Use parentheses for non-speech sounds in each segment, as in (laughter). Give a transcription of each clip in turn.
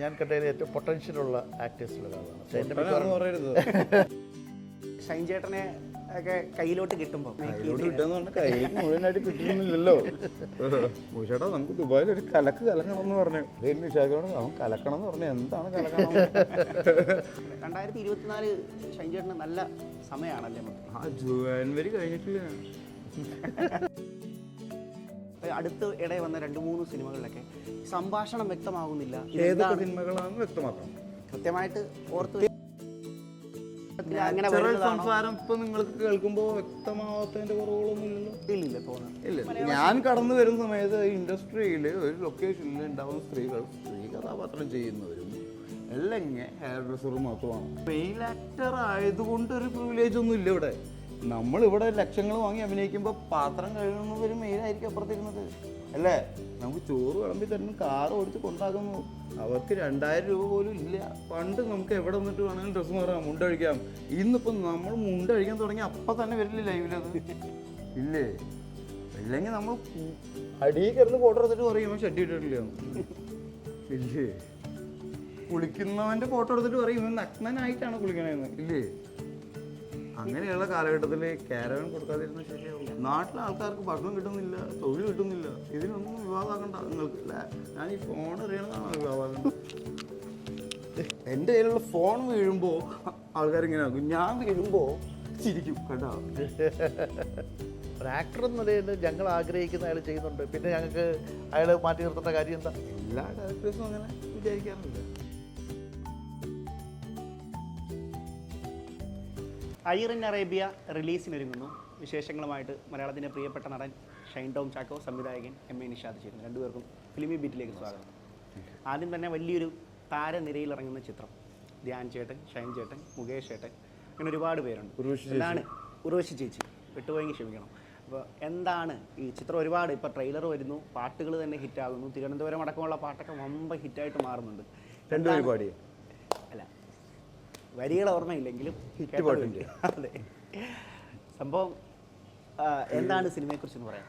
ഞാൻ കണ്ടതിൽ ഏറ്റവും പൊട്ടൻഷ്യലുള്ള പറയരുത്. (laughs) ഷൈൻ ചേട്ടനെ ഒക്കെ കയ്യിലോട്ട് കിട്ടുമ്പോൾ കിട്ടുന്നില്ലല്ലോ. ചേട്ടാ നമുക്ക് ദുബായിൽ ഒരു കലക്ക് കലക്കണം എന്ന് പറഞ്ഞു അവൻ കലക്കണം എന്ന് പറഞ്ഞു. എന്താണ് കലക്കണം രണ്ടായിരത്തി ഇരുപത്തിനാല് ഷൈൻ ചേട്ടന് നല്ല സമയമാണല്ലേ ആ ജനുവരി കഴിഞ്ഞിട്ടില്ല. അടുത്ത് ഇടയിൽ വന്ന രണ്ട് മൂന്ന് സിനിമകളിലൊക്കെ സംഭാഷണം വ്യക്തമാകുന്നില്ല. ഏതൊക്കെ സിനിമകളാണെന്ന് വ്യക്തമാക്കണം. കൃത്യമായിട്ട് ഓർത്ത് അങ്ങനെ സംസാരം ഇപ്പൊ കേൾക്കുമ്പോ വ്യക്തമാവാത്തതിന്റെ കുറവുകളൊന്നും ഇല്ലല്ലോ. ഇല്ലില്ല തോന്നുന്നു ഇല്ല ഞാൻ കടന്നു വരുന്ന സമയത്ത് ഇൻഡസ്ട്രിയിൽ ഒരു ലൊക്കേഷനിൽ ഉണ്ടാവുന്ന സ്ത്രീകൾ സ്ത്രീ കഥാപാത്രം ചെയ്യുന്നവരും എല്ലാം ഇങ്ങനെ ഹെയർ ഡ്രസ്സറും മാത്രമാണ്. മെയിൽ ആക്ടർ ആയതുകൊണ്ട് ഒരു പ്രിവിലേജ് ഒന്നും ഇല്ല ഇവിടെ. നമ്മൾ ഇവിടെ ലക്ഷങ്ങൾ വാങ്ങി അഭിനയിക്കുമ്പോൾ പാത്രം കഴുകുന്നവർ മെയിലായിരിക്കും അപ്പുറത്തിരുന്നത്. അല്ലേ? നമുക്ക് ചോറ് വിളമ്പി തരുന്ന കാർ ഓടിച്ച് കൊണ്ടാക്കുന്നു. അവർക്ക് രണ്ടായിരം രൂപ പോലും ഇല്ല. പണ്ട് നമുക്ക് എവിടെ നിന്നിട്ട് വേണമെങ്കിലും ഡ്രസ്സ് മാറാം മുണ്ടഴിക്കാം ഇന്നിപ്പം നമ്മൾ മുണ്ടഴിക്കാൻ തുടങ്ങി അപ്പം തന്നെ വരില്ല ലൈവിലത് ഇല്ലേ? ഇല്ലെങ്കിൽ നമ്മൾ അടിയിൽ കിടന്ന് ഫോട്ടോ എടുത്തിട്ട് പറയും ഷഡ്ഡി ഇട്ടിട്ടില്ല ഇല്ലേ? കുളിക്കുന്നവന്റെ ഫോട്ടോ എടുത്തിട്ട് പറയും നഗ്നനായിട്ടാണ് കുളിക്കണേന്ന്. ഇല്ലേ? അങ്ങനെയുള്ള കാലഘട്ടത്തിൽ കാരവൻ കൊടുക്കാതിരുന്ന ശരിയാവും നാട്ടിലെ ആൾക്കാർക്ക് ഭക്ഷണം കിട്ടുന്നില്ല തൊഴിൽ കിട്ടുന്നില്ല. ഇതിനൊന്നും വിവാദമാക്കണ്ട. നിങ്ങൾക്ക് അല്ലേ ഞാൻ ഈ ഫോൺ അറിയണതാണ് വിവാദമാകേണ്ടത് എന്റെ കയ്യിലുള്ള ഫോൺ വീഴുമ്പോൾ ആൾക്കാർ ഇങ്ങനെ ആക്കും. ഞാൻ വീഴുമ്പോൾ ചിരിക്കും കേട്ടോ. ഒരു ആക്ടർ എന്ന നിലയിൽ ഞങ്ങൾ ആഗ്രഹിക്കുന്ന അയാൾ ചെയ്യുന്നുണ്ട്. പിന്നെ ഞങ്ങൾക്ക് അയാൾ മാറ്റി നിർത്തേണ്ട കാര്യം എന്താ? എല്ലാ ഡയറക്ടേഴ്സും അങ്ങനെ വിചാരിക്കാറില്ല ഇൻ അറേബ്യ റിലീസിനൊരുങ്ങുന്നു. വിശേഷങ്ങളുമായിട്ട് മലയാളത്തിന്റെ പ്രിയപ്പെട്ട നടൻ ഷൈൻ ടോം ചാക്കോ സംവിധായകൻ എം എ നിഷാദ് ചേരുന്നു രണ്ടുപേർക്കും ഫിലിമി ബീറ്റിലേക്ക് സ്വാഗതം. ആദ്യം തന്നെ വലിയൊരു താരനിരയിൽ ഇറങ്ങുന്ന ചിത്രം. ധ്യാൻ ചേട്ടൻ ഷൈൻ ചേട്ടൻ മുകേഷ് ചേട്ടൻ അങ്ങനെ ഒരുപാട് പേരുണ്ട്. എന്താണ് ഉർവശി ചേച്ചി? വിട്ടുപോയെങ്കിൽ ക്ഷമിക്കണം. അപ്പോൾ എന്താണ് ഈ ചിത്രം ഒരുപാട്? ഇപ്പോൾ ട്രെയിലർ വരുന്നു പാട്ടുകൾ തന്നെ ഹിറ്റാകുന്നു. തിരുവനന്തപുരം അടക്കമുള്ള പാട്ടൊക്കെ വമ്പ ഹിറ്റായിട്ട് മാറുന്നുണ്ട്. രണ്ടുപേരും പാടിയ അല്ല വരികൾ ഓർമ്മയില്ലെങ്കിലും ഹിറ്റ് പാട്ടുണ്ട്. അതെ. സംഭവം എന്താണ് സിനിമയെക്കുറിച്ച് എന്ന് പറയാം?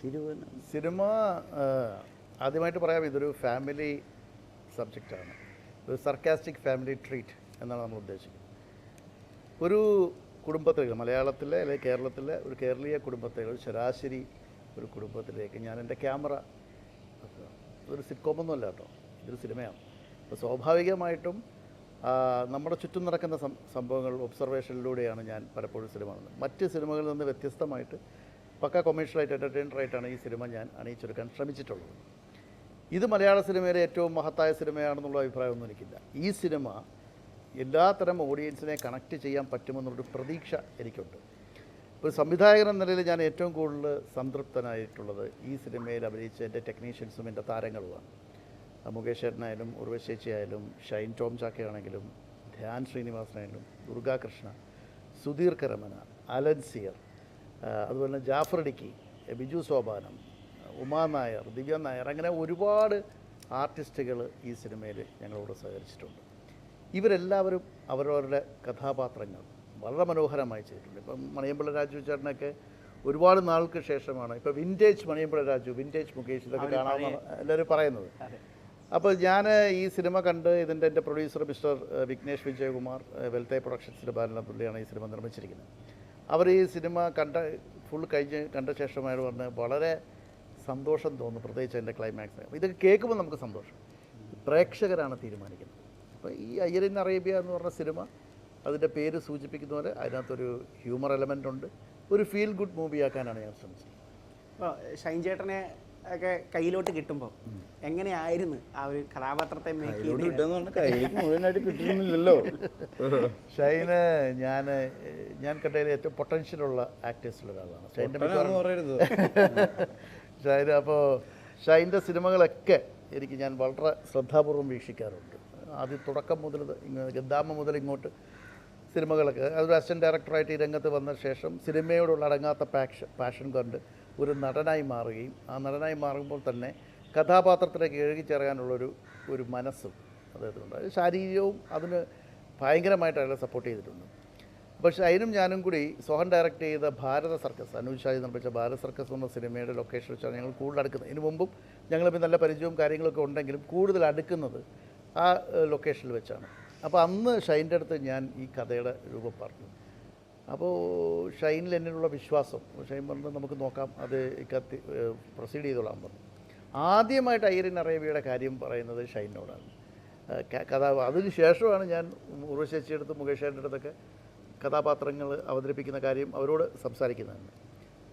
തിരുവനന്തപുരം. സിനിമ ആദ്യമായിട്ട് പറയാം ഇതൊരു ഫാമിലി സബ്ജക്റ്റാണ്. ഒരു സർക്കാസ്റ്റിക് ഫാമിലി ട്രീറ്റ് എന്നാണ് നമ്മൾ ഉദ്ദേശിക്കുന്നത്. ഒരു കുടുംബത്തിലേക്ക് മലയാളത്തിലെ അല്ലെങ്കിൽ കേരളത്തിലെ ഒരു കേരളീയ കുടുംബത്തിലെ ഒരു ശരാശരി ഒരു കുടുംബത്തിലേക്ക് ഞാൻ എന്റെ ക്യാമറ. ഇതൊരു സിറ്റ്കോമൊന്നുമല്ല കേട്ടോ. ഇതൊരു സിനിമയാണ്. അപ്പോൾ സ്വാഭാവികമായിട്ടും നമ്മുടെ ചുറ്റും നടക്കുന്ന സംഭവങ്ങൾ ഒബ്സർവേഷനിലൂടെയാണ് ഞാൻ പലപ്പോഴും സിനിമ കാണുന്നത്. മറ്റ് സിനിമകളിൽ നിന്ന് വ്യത്യസ്തമായിട്ട് പക്ക കൊമേഴ്ഷ്യലായിട്ട് എന്റർടൈനറായിട്ടാണ് ഈ സിനിമ ഞാൻ അണിയിച്ചെടുക്കാൻ ശ്രമിച്ചിട്ടുള്ളത്. ഇത് മലയാള സിനിമയിലെ ഏറ്റവും മഹത്തായ സിനിമയാണെന്നുള്ള അഭിപ്രായമൊന്നും എനിക്കില്ല. ഈ സിനിമ എല്ലാത്തരം ഓഡിയൻസിനെ കണക്ട് ചെയ്യാൻ പറ്റുമെന്നുള്ളൊരു പ്രതീക്ഷ എനിക്കുണ്ട്. ഒരു സംവിധായകൻ എന്ന നിലയിൽ ഞാൻ ഏറ്റവും കൂടുതൽ സംതൃപ്തനായിട്ടുള്ളത് ഈ സിനിമയിൽ അഭിനയിച്ച എന്റെ ടെക്നീഷ്യൻസും എന്റെ താരങ്ങളുമാണ്. മുകേഷ് ചേട്ടനായാലും ഉർവശേച്ചി ആയാലും ഷൈൻ ടോം ചാക്കയാണെങ്കിലും ധ്യാൻ ശ്രീനിവാസനായാലും ദുർഗാകൃഷ്ണ സുധീർ കരമന അലൻ സിയർ അതുപോലെ തന്നെ ജാഫർ ഡിക്കി ബിജു സോപാനം ഉമാ നായർ ദിവ്യ നായർ അങ്ങനെ ഒരുപാട് ആർട്ടിസ്റ്റുകൾ ഈ സിനിമയിൽ ഞങ്ങളോട് സഹകരിച്ചിട്ടുണ്ട്. ഇവരെല്ലാവരും അവരവരുടെ കഥാപാത്രങ്ങൾ വളരെ മനോഹരമായി ചെയ്തിട്ടുണ്ട്. ഇപ്പം മണിയമ്പിള്ള രാജു ചേട്ടനൊക്കെ ഒരുപാട് നാൾക്ക് ശേഷമാണ് ഇപ്പോൾ വിന്റേജ് മണിയമ്പിള്ള രാജു വിന്റേജ് മുകേഷ് ഇതൊക്കെ കാണാമെന്നാണ് എല്ലാവരും പറയുന്നത്. അപ്പോൾ ഞാൻ ഈ സിനിമ കണ്ട് ഇതിന്റെ എന്റെ പ്രൊഡ്യൂസർ മിസ്റ്റർ വിഘ്നേഷ് വിജയകുമാർ വെൽത്തേ പ്രൊഡക്ഷൻസിന്റെ ബാലനപ്പള്ളിയാണ് ഈ സിനിമ നിർമ്മിച്ചിരിക്കുന്നത്. അവർ ഈ സിനിമ കണ്ട ഫുൾ കഴിഞ്ഞ് കണ്ട ശേഷമായിട്ട് പറഞ്ഞ് വളരെ സന്തോഷം തോന്നുന്നു പ്രത്യേകിച്ച് എന്റെ ക്ലൈമാക്സ്. ഇതൊക്കെ കേൾക്കുമ്പോൾ നമുക്ക് സന്തോഷം. പ്രേക്ഷകരാണ് തീരുമാനിക്കുന്നത്. അപ്പോൾ ഈ അയ്യരിൻ അറേബ്യ എന്ന് പറഞ്ഞ സിനിമ അതിന്റെ പേര് സൂചിപ്പിക്കുന്ന പോലെ അതിനകത്തൊരു ഹ്യൂമർ എലമെന്റ് ഉണ്ട്. ഒരു ഫീൽ ഗുഡ് മൂവിയാക്കാനാണ് ഞാൻ ശ്രമിച്ചത്. ഷൈൻ ചേട്ടനെ ഒക്കെ കയ്യിലോട്ട് കിട്ടുമ്പോൾ എങ്ങനെയായിരുന്നു ആ ഒരു കഥാപാത്രത്തെ മുഴുവനായിട്ട് കിട്ടുന്നില്ലല്ലോ. ഷൈന് ഞാൻ ഞാൻ കട്ടയിലെ ഏറ്റവും പൊട്ടൻഷ്യലുള്ള ആക്ടേഴ്സിൽ ഒരാളാണ്. ഷൈൻ (laughs) അപ്പോൾ ഷൈന്റെ സിനിമകളൊക്കെ എനിക്ക് ഞാൻ വളരെ ശ്രദ്ധാപൂർവം വീക്ഷിക്കാറുണ്ട്. ആദ്യം തുടക്കം മുതൽ ഗദ്ദാമ മുതൽ ഇങ്ങോട്ട് സിനിമകളൊക്കെ. അതൊരു അസിസ്റ്റന്റ് ഡയറക്ടറായിട്ട് ഈ രംഗത്ത് വന്ന ശേഷം സിനിമയോടുള്ള അടങ്ങാത്ത പാഷൻ പാഷൻ കൊണ്ട് ഒരു നടനായി മാറുകയും ആ നടനായി മാറുമ്പോൾ തന്നെ കഥാപാത്രത്തിലേക്ക് എഴുകിച്ചേർക്കാനുള്ളൊരു ഒരു മനസ്സും അദ്ദേഹത്തിനുണ്ട്. അത് ശാരീരികവും അതിന് ഭയങ്കരമായിട്ട് അയാളെ സപ്പോർട്ട് ചെയ്തിട്ടുണ്ട്. പക്ഷേ അതിനും ഞാനും കൂടി സോഹൻ ഡയറക്റ്റ് ചെയ്ത ഭാരത സർക്കസ് അനൂജ് ഷാജി നിർമ്മിച്ച ഭാരത സർക്കസ് എന്ന സിനിമയുടെ ലൊക്കേഷൻ വെച്ചാണ് ഞങ്ങൾ കൂടുതൽ അടുക്കുന്നത്. ഇതിനു മുമ്പും ഞങ്ങളിപ്പോൾ നല്ല പരിചയവും കാര്യങ്ങളൊക്കെ ഉണ്ടെങ്കിലും കൂടുതൽ അടുക്കുന്നത് ആ ലൊക്കേഷനിൽ വെച്ചാണ്. അപ്പോൾ അന്ന് ഷൈന്റെ അടുത്ത് ഞാൻ ഈ കഥയുടെ രൂപം പറഞ്ഞു. അപ്പോൾ ഷൈനിൽ എന്നുള്ള വിശ്വാസം ഷൈൻ പറഞ്ഞത് നമുക്ക് നോക്കാം അത് കത്തി പ്രൊസീഡ് ചെയ്തോളാൻ പറഞ്ഞു. ആദ്യമായിട്ട് ഐറിൻ അറേബ്യയുടെ കാര്യം പറയുന്നത് ഷൈനോടാണ് കഥ അതിന് ശേഷമാണ് ഞാൻ ഉറവശേഷിയെടുത്ത് മുകേഷേന്റെ അടുത്തൊക്കെ കഥാപാത്രങ്ങൾ അവതരിപ്പിക്കുന്ന കാര്യം അവരോട് സംസാരിക്കുന്നതാണ്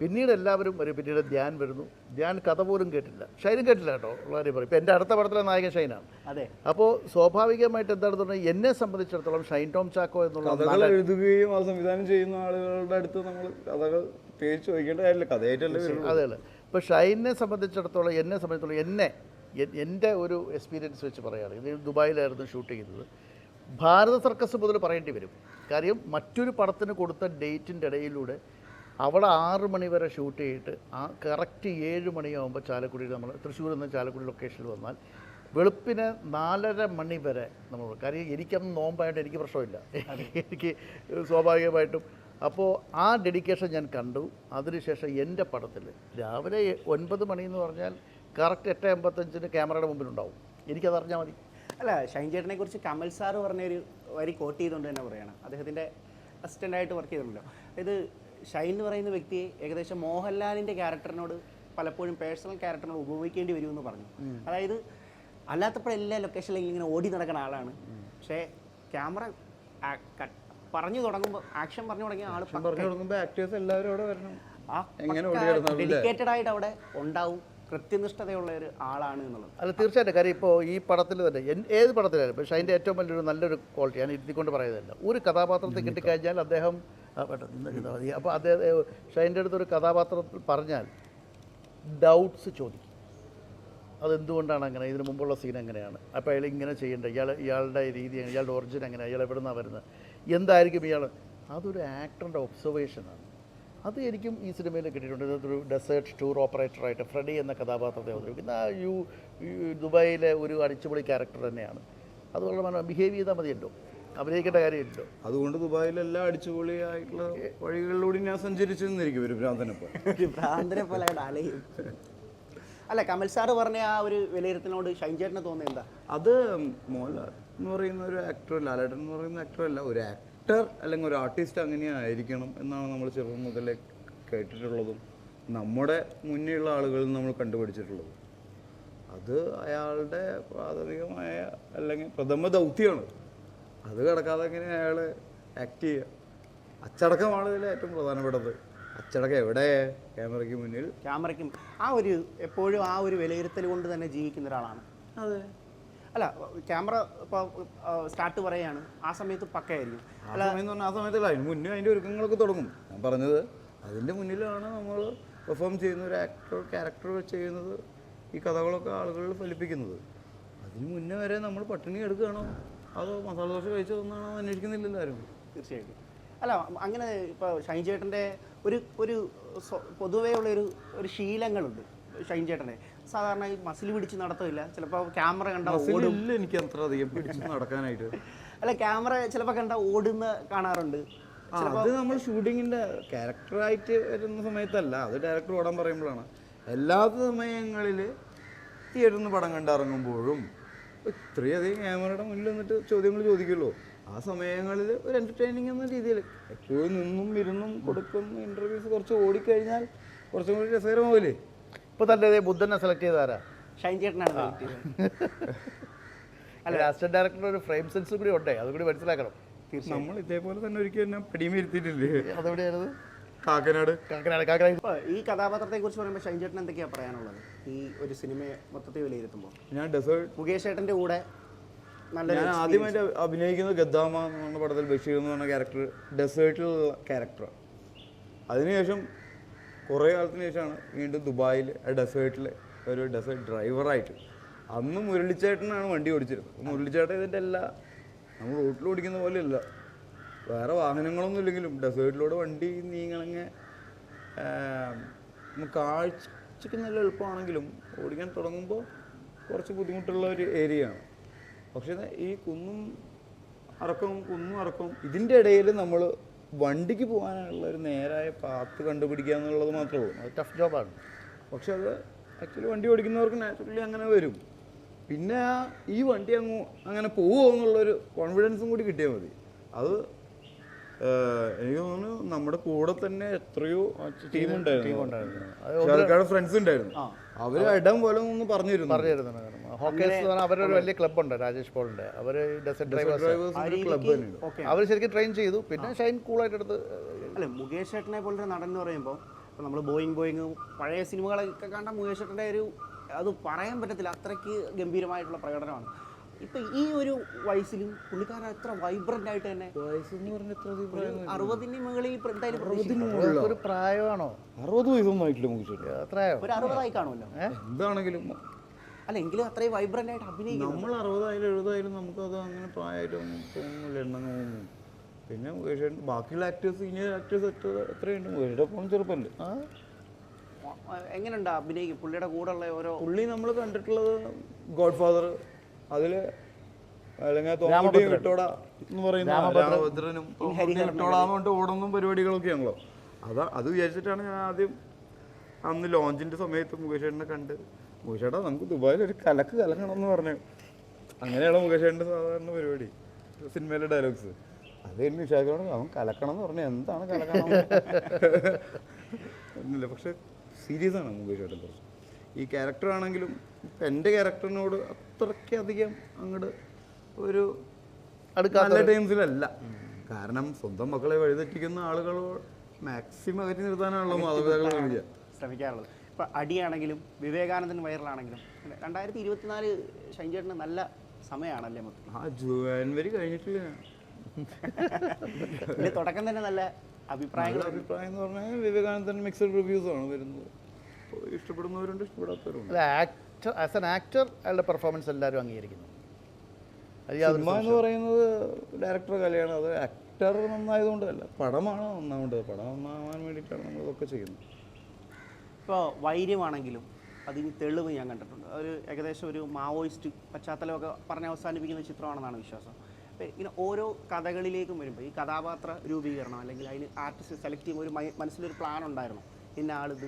പിന്നീട് എല്ലാവരും വരും. പിന്നീട് ധ്യാൻ വരുന്നു. ധ്യാൻ കഥ പോലും കേട്ടില്ല. ഷൈനും കേട്ടില്ല കേട്ടോ ഉള്ള കാര്യം പറയും. ഇപ്പം എന്റെ അടുത്ത പടത്തിലെ നായകൻ ഷൈനാണ്. അതെ. അപ്പോൾ സ്വാഭാവികമായിട്ട് എന്താണെന്ന് പറഞ്ഞാൽ എന്നെ സംബന്ധിച്ചിടത്തോളം ഷൈൻ ടോം ചാക്കോ എന്നുള്ള കഥകൾ എഴുതുകയും അത് സംവിധാനം ചെയ്യുന്ന ആളുകളുടെ അടുത്ത് നമ്മൾ കഥകൾ പേര് ചോദിക്കേണ്ട കാര്യമില്ല. കഥയായിട്ടല്ലേ അതെ അതെ. ഇപ്പോൾ ഷൈനെ സംബന്ധിച്ചിടത്തോളം എന്നെ സംബന്ധിച്ചിടത്തോളം എന്നെ എന്റെ ഒരു എക്സ്പീരിയൻസ് വെച്ച് പറയുകയാണ് ഇത് ദുബായിലായിരുന്നു ഷൂട്ട് ചെയ്തത്. ഭാരത സർക്കസ് മുതൽ പറയേണ്ടി വരും. കാര്യം മറ്റൊരു പടത്തിന് കൊടുത്ത ഡേറ്റിന്റെ ഇടയിലൂടെ അവിടെ ആറ് മണി വരെ ഷൂട്ട് ചെയ്തിട്ട് ആ കറക്റ്റ് ഏഴ് മണിയാകുമ്പോൾ ചാലക്കുടിയിൽ നമ്മൾ തൃശ്ശൂർ നിന്ന് ചാലക്കുടി ലൊക്കേഷനിൽ വന്നാൽ വെളുപ്പിന് നാലര മണി വരെ നമ്മൾ കാര്യം എനിക്കന്ന് നോമ്പായിട്ട് എനിക്ക് പ്രശ്നമില്ല. എനിക്ക് സ്വാഭാവികമായിട്ടും. അപ്പോൾ ആ ഡെഡിക്കേഷൻ ഞാൻ കണ്ടു. അതിനുശേഷം എന്റെ പടത്തിൽ രാവിലെ ഒൻപത് മണി എന്ന് പറഞ്ഞാൽ കറക്റ്റ് എട്ട് എൺപത്തഞ്ചിന് ക്യാമറയുടെ മുമ്പിലുണ്ടാവും. എനിക്കത് അറിഞ്ഞാൽ മതി. അല്ല ഷൈൻ ചേട്ടനെ കുറിച്ച് കമൽ സാറ് പറഞ്ഞ ഒരു വരി കോട്ട് ചെയ്തുകൊണ്ട് തന്നെ പറയണം. അദ്ദേഹത്തിന്റെ അസിസ്റ്റന്റായിട്ട് വർക്ക് ചെയ്തിട്ടുണ്ടല്ലോ. ഇത് ഷൈൻ എന്ന് പറയുന്ന വ്യക്തിയെ ഏകദേശം മോഹൻലാലിന്റെ ക്യാരക്ടറിനോട് പലപ്പോഴും പേഴ്സണൽ ക്യാരക്ടറിനോട് ഉപയോഗിക്കേണ്ടി വരുമെന്ന് പറഞ്ഞു. അതായത് അല്ലാത്തപ്പോഴെല്ലാ ലൊക്കേഷനിലും ഇങ്ങനെ ഓടി നടക്കുന്ന ആളാണ്. പക്ഷേ ക്യാമറ പറഞ്ഞു തുടങ്ങുമ്പോൾ ആക്ഷൻ പറഞ്ഞു തുടങ്ങിയ ആൾ പറഞ്ഞു തുടങ്ങുമ്പോൾ ആക്ടേഴ്സ് എല്ലാവരും അവിടെ വരണം. ആ? ഡെഡിക്കേറ്റഡ് ആയിട്ട് അവിടെ ഉണ്ടാവും. കൃത്യനിഷ്ഠതയുള്ള ഒരു ആളാണ് എന്നുള്ളത്. അല്ല തീർച്ചയായിട്ടും. കാര്യം ഇപ്പോൾ ഈ പടത്തിൽ തന്നെ എൻ- ഏത് പടത്തിലായാലും പക്ഷേ അതിന്റെ ഏറ്റവും വലിയൊരു നല്ലൊരു ക്വാളിറ്റി ഞാൻ ഇരുത്തിക്കൊണ്ട് പറയുന്നതല്ല. ഒരു കഥാപാത്രത്തെ കിട്ടിക്കഴിഞ്ഞാൽ അദ്ദേഹം അപ്പോൾ അദ്ദേഹം ഷൈന്റെ അടുത്ത് ഒരു കഥാപാത്രത്തിൽ പറഞ്ഞാൽ ഡൗട്ട്സ് ചോദിക്കും. അതെന്തുകൊണ്ടാണ് അങ്ങനെ? ഇതിന് മുമ്പുള്ള സീൻ എങ്ങനെയാണ്? അപ്പോൾ അയാൾ ഇങ്ങനെ ചെയ്യേണ്ടത് ഇയാൾ ഇയാളുടെ രീതി ഇയാളുടെ ഒറിജിൻ എങ്ങനെയാണ്? ഇയാൾ എവിടെ നിന്നാണ് വരുന്നത്? എന്തായിരിക്കും ഇയാൾ അതൊരു ആക്ടറിന്റെ ഒബ്സർവേഷനാണ് അത് എനിക്കും ഈ സിനിമയിൽ കിട്ടിയിട്ടുണ്ട്. ഇതൊരു ഡെസേർട്ട് ടൂർ ഓപ്പറേറ്ററായിട്ട് ഫ്രെഡി എന്ന കഥാപാത്രത്തെ അവതരിപ്പിക്കുന്ന ആ യു ദുബായിലെ ഒരു അടിച്ചുപൊളി ക്യാരക്ടർ തന്നെയാണ്. അത് വളരെ മനോഹരം ബിഹേവ് ചെയ്താൽ മതിയല്ലോ. അഭിനയിക്കേണ്ട കാര്യമില്ലല്ലോ. അതുകൊണ്ട് ദുബായിലെല്ലാം അടിച്ചുപൊളിയായിട്ടുള്ള വഴികളിലൂടെ ഞാൻ സഞ്ചരിച്ചു നിന്നിരിക്കും ഒരു ഭ്രാന്തനെ പോലെ ഭ്രാന്തനെ പോലെ അലയും അല്ല കമൽ സാറ് പറഞ്ഞ ആ ഒരു വിലയിരുത്തലിനോട് ഷൈൻചേട്ടനെ തോന്നിയ തോന്നിയത് എന്താ? അത് മോഹൻലാൽ എന്ന് പറയുന്ന ഒരു ആക്ടർ ലാലേട്ടൻ എന്ന് പറയുന്ന ആക്ടർ അല്ല ഒരു ആക്ടർ അല്ലെങ്കിൽ ഒരു ആർട്ടിസ്റ്റ് അങ്ങനെ ആയിരിക്കണം എന്നാണ് നമ്മൾ ചെറുപ്പം മുതലേ കേട്ടിട്ടുള്ളതും നമ്മുടെ മുന്നേയുള്ള ആളുകളിൽ നമ്മൾ കണ്ടുപിടിച്ചിട്ടുള്ളതും. അത് അയാളുടെ പ്രാഥമികമായ അല്ലെങ്കിൽ പ്രഥമ ദൗത്യമാണ്. അത് കിടക്കാതെ എങ്ങനെ അയാൾ ആക്ട് ചെയ്യുക? അച്ചടക്കമാണ് ഇതിൽ ഏറ്റവും പ്രധാനപ്പെട്ടത്. അച്ചടക്കം എവിടെ? ക്യാമറയ്ക്ക് മുന്നിൽ. ക്യാമറയ്ക്കും ആ ഒരു എപ്പോഴും ആ ഒരു വിലയിരുത്തൽ കൊണ്ട് തന്നെ ജീവിക്കുന്ന ഒരാളാണ്. അതെ. അല്ല ക്യാമറ ഇപ്പൊ സ്റ്റാർട്ട് പറയാണ്. ആ സമയത്ത് പക്കയായിരിക്കും. സമയം എന്ന് പറഞ്ഞാൽ ആ സമയത്തല്ല അതിന് മുന്നേ അതിന്റെ ഒരുക്കങ്ങളൊക്കെ തുടങ്ങും. ഞാൻ പറഞ്ഞത് അതിന്റെ മുന്നിലാണ് നമ്മൾ പെർഫോം ചെയ്യുന്ന ഒരു ആക്ടർ ക്യാരക്ടർ ചെയ്യുന്നത് ഈ കഥകളൊക്കെ ആളുകളിൽ ഫലിപ്പിക്കുന്നത്. അതിന് മുന്നേ വരെ നമ്മൾ പട്ടിണി എടുക്കുകയാണോ? അതോ മസാല ദോശ കഴിച്ചു തന്നാണോ അന്വേഷിക്കുന്നില്ലല്ലോ ആരും തീർച്ചയായിട്ടും. അല്ല അങ്ങനെ ഇപ്പൊ ഷൈൻ ചേട്ടന്റെ ഒരു ഒരു പൊതുവേ ഉള്ള ഒരു ഒരു ശീലങ്ങളുണ്ട് ഷൈൻ ചേട്ടന്റെ സാധാരണ ഈ മസിൽ പിടിച്ച് നടത്തില്ല ചിലപ്പോൾ ക്യാമറ കണ്ട ഓടും. ഇല്ല എനിക്ക് അത്ര അധികം പിടിച്ച് നടക്കാനായിട്ട്. (laughs) അല്ല ക്യാമറ ചിലപ്പോൾ കണ്ട ഓടുന്ന കാണാറുണ്ട്. ആ, അത് നമ്മൾ ഷൂട്ടിങ്ങിന്റെ ക്യാരക്ടറായിട്ട് വരുന്ന സമയത്തല്ല അത് ഡയറക്ടർ ഓടാൻ പറയുമ്പോഴാണ്. എല്ലാ സമയങ്ങളിൽ തിയേറ്ററിൽ നിന്ന് പടം കണ്ടിറങ്ങുമ്പോഴും ഇത്രയധികം ക്യാമറയുടെ മുന്നിൽ നിന്നിട്ട് ചോദ്യങ്ങൾ ചോദിക്കുള്ളൂ. ആ സമയങ്ങളിൽ ഒരു എന്റർടൈനിങ് എന്ന രീതിയിൽ എപ്പോഴും നിന്നും ഇരുന്നും കൊടുക്കും ഇന്റർവ്യൂസ് കുറച്ച് ഓടിക്കഴിഞ്ഞാൽ കുറച്ചും കൂടി രസകരമാവില്ലേ? ഇപ്പോൾ തന്നെ ദേ ബുദ്ധനെ സെലക്ട് ചെയ്ത ആരാ ഷൈൻ ചേട്ടനാണ്. (laughs) അല്ല അസിസ്റ്റന്റ് ഡയറക്ടറുടെ ഒരു ഫ്രെയിം സെൻസ് കൂടി ഉണ്ടേ അത് കൂടി മനസ്സിലാക്കണം. നമ്മൾ ഇതേപോലെ തന്നെ ഒരിക്കലും എന്നെ പടിയും ഇരുത്തിയിട്ടില്ലേ അതെവിടെയായിരുന്നു? കാക്കനാട്. കാക്കനാട് കാക്കനാട്. ഈ കഥാപാത്രത്തെ കുറിച്ച് പറയുമ്പോൾ ഷൈൻ ചേട്ടൻ എന്തൊക്കെയാണ് പറയാനുള്ളത്? ഈ ഒരു സിനിമയെ മൊത്തത്തിൽ വിലയിരുത്തുമ്പോൾ ഞാൻ ഡെസേർട്ട് മുകേഷ് ചേട്ടന്റെ കൂടെ ഞാൻ ആദ്യമായിട്ട് അഭിനയിക്കുന്നത് ഗദ്ദാമ എന്ന് പറഞ്ഞ പടത്തിൽ ബഷീർ എന്ന് പറഞ്ഞ ക്യാരക്ടർ ഡെസേർട്ടിലുള്ള ക്യാരക്ടറാണ് അതിനുശേഷം കുറേ കാലത്തിന് ശേഷമാണ് വീണ്ടും ദുബായിൽ ഡെസേർട്ടിൽ ഒരു ഡെസേർട്ട് ഡ്രൈവറായിട്ട്. അന്ന് മുരളിച്ചേട്ടനാണ് വണ്ടി ഓടിച്ചിരുന്നത്. മുരളിച്ചേട്ടൻ ഇതിന്റെ എല്ലാ നമ്മൾ റോട്ടിൽ ഓടിക്കുന്ന പോലെ പോലെയല്ല വേറെ വാഹനങ്ങളൊന്നും ഇല്ലെങ്കിലും ഡെസേർട്ടിലൂടെ വണ്ടി നീങ്ങണങ്ങ് കാഴ്ചക്ക് നല്ല എളുപ്പമാണെങ്കിലും ഓടിക്കാൻ തുടങ്ങുമ്പോൾ കുറച്ച് ബുദ്ധിമുട്ടുള്ള ഒരു ഏരിയയാണ്. പക്ഷേ ഈ കുന്നും അറക്കവും കുന്നും അറക്കവും ഇതിന്റെ ഇടയിൽ നമ്മൾ വണ്ടിക്ക് പോകാനുള്ള ഒരു നേരായ പാത്ത് കണ്ടുപിടിക്കുക എന്നുള്ളത് മാത്രമേ ഉള്ളൂ. അത് ടഫ് ജോബാണ് പക്ഷെ അത് ആക്ച്വലി വണ്ടി ഓടിക്കുന്നവർക്ക് നാച്ചുറലി അങ്ങനെ വരും. പിന്നെ ഈ വണ്ടി അങ്ങ് അങ്ങനെ പോകുമോ എന്നുള്ളൊരു കോൺഫിഡൻസും കൂടി കിട്ടിയാൽ മതി. അത് എനിക്ക് തോന്നുന്നു നമ്മുടെ കൂടെ തന്നെ എത്രയോ ടീം ഉണ്ടായിരുന്നു. ഫ്രണ്ട്സ് ഉണ്ടായിരുന്നു. അവർ ഇടം പോലെ ഒന്ന് പറഞ്ഞു പറഞ്ഞിരുന്നു ഹോക്കേഴ്സ് എന്ന് പറഞ്ഞാൽ അവരൊരു വലിയ ക്ലബ്ബുണ്ട് രാജേഷ് പോളിന്റെ. അവർ ഡെസേർട്ട് ഡ്രൈവേഴ്സ് അവർ ശരിക്കും ട്രെയിൻ ചെയ്തു. പിന്നെ ഷൈൻ കൂളായിട്ട് എടുത്ത് അല്ല മുകേഷ് ചേട്ടനെ പോലൊരു നടൻ എന്ന് പറയുമ്പോൾ നമ്മൾ ബോയിങ് ബോയിങ് പഴയ സിനിമകളൊക്കെ കണ്ട മുകേഷ് ചേട്ടന്റെ ഒരു അത് പറയാൻ പറ്റത്തില്ല. അത്രയ്ക്ക് ഗംഭീരമായിട്ടുള്ള പ്രകടനമാണ്. ഇപ്പം ഈ ഒരു വയസ്സിലും പുള്ളിക്കാരൻ എത്ര വൈബ്രന്റ് ആയിട്ട് തന്നെ അറുപതിന് മുകളിൽ എന്തായാലും ഒരു പ്രായമാണോ? അറുപത് വയസ്സൊന്നും ആയിട്ടില്ല അത്രയോ ഒരു അറുപതായി കാണുമല്ലോ. എന്താണെങ്കിലും. അല്ല എങ്കിലും അത്രയും വൈബ്രന്റ് ആയിട്ട് അഭിനയിക്കും നമ്മൾ അറുപതായാലും എഴുപതായാലും നമുക്ക് അത് അങ്ങനെ പ്രായമായിട്ടൊന്നും തോന്നുന്നില്ല എണ്ണങ്ങൊന്നും. പിന്നെ ബാക്കിയുള്ള ആക്ടേഴ്സ് സീനിയർ ആക്ടേഴ്സ് എത്ര എത്രയുണ്ട് മുകേഷ് ഫോൺ ചെറുപ്പമല്ലേ എങ്ങനെയുണ്ടാ എങ്ങനെയുണ്ട് അഭിനയിക്കും? പുള്ളിയുടെ കൂടെ ഉള്ള ഓരോ പുള്ളി നമ്മൾ കണ്ടിട്ടുള്ളത് ഗോഡ് ഫാദർ അതിൽ അല്ലെങ്കിൽ തോമട്ടി വിട്ടോട എന്ന് പറയുന്ന രാമഭദ്രനും പറഞ്ഞിട്ട് ഓടുന്ന പരിപാടികളൊക്കെയാണല്ലോ അതാ അത് വിചാരിച്ചിട്ടാണ് ഞാൻ ആദ്യം അന്ന് ലോഞ്ചിന്റെ സമയത്ത് മുകേഷേട്ടനെ കണ്ട് മുകേഷേട്ടാ നമുക്ക് ദുബായിൽ ഒരു കലക്ക് കലക്കണം എന്ന് പറഞ്ഞു. അങ്ങനെയാണ് മുകേഷേട്ടന്റെ സാധാരണ പരിപാടി സിനിമയിലെ ഡയലോഗ്സ് അത് എന്നെ വിശാഖയോട് അവൻ കലക്കണം എന്ന് പറഞ്ഞു എന്താണ് കലക്കണം (laughs) ഒന്നുമില്ല പക്ഷെ സീരിയസ് ആണ് മുകേഷ് ഏട്ടൻ കുറച്ച് ഈ ക്യാരക്ടർ ആണെങ്കിലും എന്റെ ക്യാരക്ടറിനോട് അത്രയ്ക്ക് അധികം അങ്ങോട്ട് ഒരു നല്ല ടൈംസിലല്ല. കാരണം സ്വന്തം മക്കളെ വഴിതെറ്റിക്കുന്ന ആളുകളോട് മാക്സിമം അകറ്റി നിർത്താനാണല്ലോ മാതാപിതാക്കൾ ശ്രമിക്കാറുള്ളത്. ഇപ്പം അടിയാണെങ്കിലും വിവേകാനന്ദൻ വൈറലാണെങ്കിലും രണ്ടായിരത്തി ഇരുപത്തിനാല് ഷൈൻചേട്ടന് നല്ല സമയമാണല്ലേ മൊത്തം? ആ ജനുവരി കഴിഞ്ഞിട്ടില്ല. ഇതിന്റെ തുടക്കം തന്നെ നല്ല അഭിപ്രായങ്ങൾ അഭിപ്രായം എന്ന് പറഞ്ഞാൽ വിവേകാനന്ദൻ മിക്സഡ് റിവ്യൂസ് ആണ് വരുന്നത് ഇഷ്ടപ്പെടുന്നവരുണ്ട് ഇഷ്ടപ്പെടാത്തവരുണ്ട്. അല്ല ആക്ടർ ആസ് എൻ ആക്ടർ അയാളുടെ പെർഫോമൻസ് എല്ലാവരും അംഗീകരിക്കുന്നു. സിനിമ എന്ന് പറയുന്നത് ഡയറക്ടർ കലയാണ്. അത് ആക്ടർ നന്നായതുകൊണ്ടല്ല പടമാണ് നന്നാവേണ്ടത്. പടം നന്നാവാൻ വേണ്ടിയിട്ടാണ് നമ്മൾ ഇതൊക്കെ ചെയ്യുന്നത്. ഇപ്പോൾ വൈര്യമാണെങ്കിലും അതിന് തെളിവ് ഞാൻ കണ്ടിട്ടുണ്ട്. ഒരു ഏകദേശം ഒരു മാവോയിസ്റ്റ് പശ്ചാത്തലമൊക്കെ പറഞ്ഞ് അവസാനിപ്പിക്കുന്ന ചിത്രമാണെന്നാണ് വിശ്വാസം. അപ്പോൾ ഇങ്ങനെ ഓരോ കഥകളിലേക്കും വരുമ്പോൾ ഈ കഥാപാത്ര രൂപീകരണം അല്ലെങ്കിൽ അതിന് ആർട്ടിസ്റ്റ് സെലക്ട് ചെയ്യുമ്പോൾ ഒരു മനസ്സിലൊരു പ്ലാൻ ഉണ്ടായിരുന്നു. ഇന്ന ആളിത്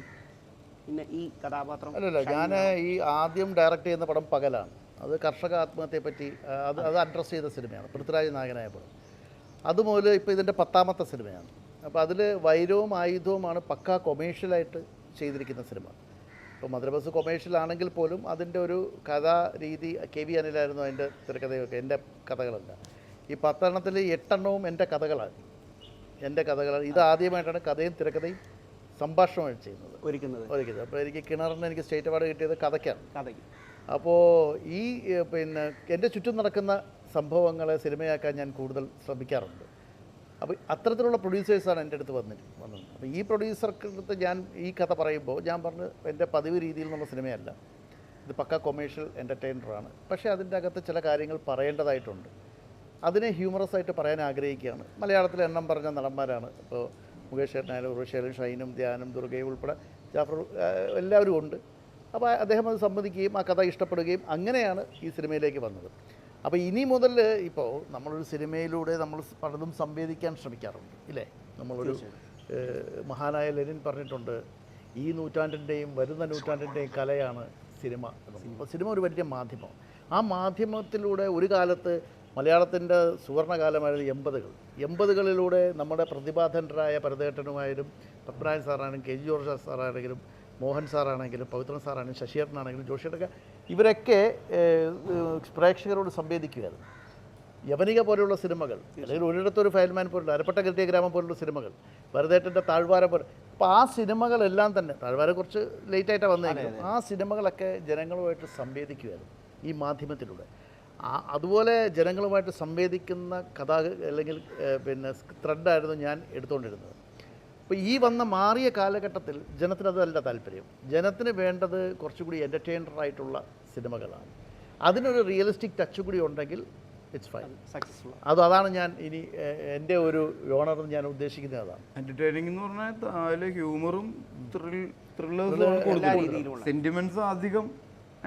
ഈ കഥാപാത്രം അല്ലല്ല ഞാൻ ഈ ആദ്യം ഡയറക്റ്റ് ചെയ്യുന്ന പടം പകലാണ്. അത് കർഷക ആത്മഹത്യയെ പറ്റി അത് അത് അഡ്രസ്സ് ചെയ്ത സിനിമയാണ് പൃഥ്വിരാജ് നായകനായ പടം. അതുമുതൽ ഇപ്പോൾ ഇതിന്റെ പത്താമത്തെ സിനിമയാണ്. അപ്പോൾ അതിൽ വൈരവും ആയുധവുമാണ് പക്ക കൊമേഴ്ഷ്യലായിട്ട് ചെയ്തിരിക്കുന്ന സിനിമ. ഇപ്പോൾ മദ്രബസ് കൊമേഴ്ഷ്യൽ ആണെങ്കിൽ പോലും അതിന്റെ ഒരു കഥാ രീതി കെ വി അനിലായിരുന്നു അതിന്റെ തിരക്കഥയൊക്കെ എന്റെ കഥകളല്ല. ഈ പത്തെണ്ണത്തിൽ എട്ടെണ്ണവും എന്റെ കഥകളാണ്. എന്റെ കഥകളാണ്. ഇത് ആദ്യമായിട്ടാണ് കഥയും തിരക്കഥയും സംഭാഷണമായിട്ട് ചെയ്യുന്നത്. ഒരുക്കുന്നത്. ഒരുക്കുന്നത്. അപ്പോൾ എനിക്ക് കിണറിന് എനിക്ക് സ്റ്റേറ്റ് അവാർഡ് കിട്ടിയത് കഥയ്ക്കാണ്. കഥയ്ക്ക്. അപ്പോൾ ഈ പിന്നെ എന്റെ ചുറ്റും നടക്കുന്ന സംഭവങ്ങളെ സിനിമയാക്കാൻ ഞാൻ കൂടുതൽ ശ്രമിക്കാറുണ്ട്. അപ്പോൾ അത്തരത്തിലുള്ള പ്രൊഡ്യൂസേഴ്സാണ് എന്റെ അടുത്ത് വന്നിട്ട് വന്നത്. അപ്പോൾ ഈ പ്രൊഡ്യൂസർക്ക് അടുത്ത് ഞാൻ ഈ കഥ പറയുമ്പോൾ ഞാൻ പറഞ്ഞു എന്റെ പതിവ് രീതിയിൽ നിന്നുള്ള സിനിമയല്ല. ഇത് പക്ക കൊമേഴ്ഷ്യൽ എന്റർടൈനറാണ്. പക്ഷേ അതിന്റെ അകത്ത് ചില കാര്യങ്ങൾ പറയേണ്ടതായിട്ടുണ്ട്. അതിനെ ഹ്യൂമറസ് ആയിട്ട് പറയാൻ ആഗ്രഹിക്കുകയാണ്. മലയാളത്തിലെ എണ്ണം പറഞ്ഞ നടന്മാരാണ്. ഇപ്പോൾ മുകേഷ് ചേട്ടനായാലും ഉറുഷേലും ഷൈനും ധ്യാനും ദുർഗയും ഉൾപ്പെടെ ജാഫർ എല്ലാവരും ഉണ്ട്. അപ്പോൾ അദ്ദേഹം അത് സമ്മതിക്കുകയും ആ കഥ ഇഷ്ടപ്പെടുകയും അങ്ങനെയാണ് ഈ സിനിമയിലേക്ക് വന്നത്. അപ്പോൾ ഇനി മുതൽ ഇപ്പോൾ നമ്മളൊരു സിനിമയിലൂടെ നമ്മൾ പലതും സംവേദിക്കാൻ ശ്രമിക്കാറുണ്ട് ഇല്ലേ? നമ്മളൊരു മഹാനായ ലെനിൻ പറഞ്ഞിട്ടുണ്ട് ഈ നൂറ്റാണ്ടിന്റെയും വരുന്ന നൂറ്റാണ്ടിന്റെയും കലയാണ് സിനിമ. അപ്പോൾ സിനിമ ഒരു വലിയ മാധ്യമം. ആ മാധ്യമത്തിലൂടെ ഒരു കാലത്ത് മലയാളത്തിന്റെ സുവർണകാലമായിരുന്നു എൺപതുകൾ. എൺപതുകളിലൂടെ നമ്മുടെ പ്രതിഭാധനരായ പരതേട്ടനുമായാലും പത്മനാഭൻ സാറാണെങ്കിലും കെ ജി ജോർജ് സാറാണെങ്കിലും മോഹൻ സാറാണെങ്കിലും പവിത്രൻ സാറാണെങ്കിലും ശശിയേട്ടനാണെങ്കിലും ജോഷിയേട്ടൊക്കെ ഇവരൊക്കെ പ്രേക്ഷകരോട് സംവേദിക്കുകയായിരുന്നു. യവനിക പോലെയുള്ള സിനിമകൾ അല്ലെങ്കിൽ ഒരിടത്തൊരു ഫയൽമാൻ പോലുള്ള അരപ്പട്ട കൃത്യ ഗ്രാമം പോലുള്ള സിനിമകൾ ഭരതേട്ടന്റെ താഴ്വാര പോലെ അപ്പോൾ ആ സിനിമകളെല്ലാം തന്നെ താഴ്വാര കുറച്ച് ലേറ്റായിട്ടാണ് വന്നതെങ്കിലും ആ സിനിമകളൊക്കെ ജനങ്ങളുമായിട്ട് സംവേദിക്കുകയായിരുന്നു ഈ മാധ്യമത്തിലൂടെ. അതുപോലെ ജനങ്ങളുമായിട്ട് സംവേദിക്കുന്ന കഥ അല്ലെങ്കിൽ പിന്നെ ത്രെഡായിരുന്നു ഞാൻ എടുത്തുകൊണ്ടിരുന്നത്. അപ്പോൾ ഈ വന്ന മാറിയ കാലഘട്ടത്തിൽ ജനത്തിന് അതല്ല താല്പര്യം. ജനത്തിന് വേണ്ടത് കുറച്ചുകൂടി എന്റർടൈനറായിട്ടുള്ള സിനിമകളാണ്. അതിനൊരു റിയലിസ്റ്റിക് ടച്ച് കൂടി ഉണ്ടെങ്കിൽ ഇറ്റ്സ് ഫൈൻ സക്സസ്ഫുൾ അത് അതാണ് ഞാൻ ഇനി എന്റെ ഒരു ഓണർ ഞാൻ ഉദ്ദേശിക്കുന്നത് അതാണ്. എന്റർടൈനിങ് എന്ന് പറഞ്ഞാൽ അതിൽ ഹ്യൂമറും ത്രില്ലേഴ്സും എല്ലാ രീതിയിലുമുള്ള സെന്റിമെന്റ്സ് അധികം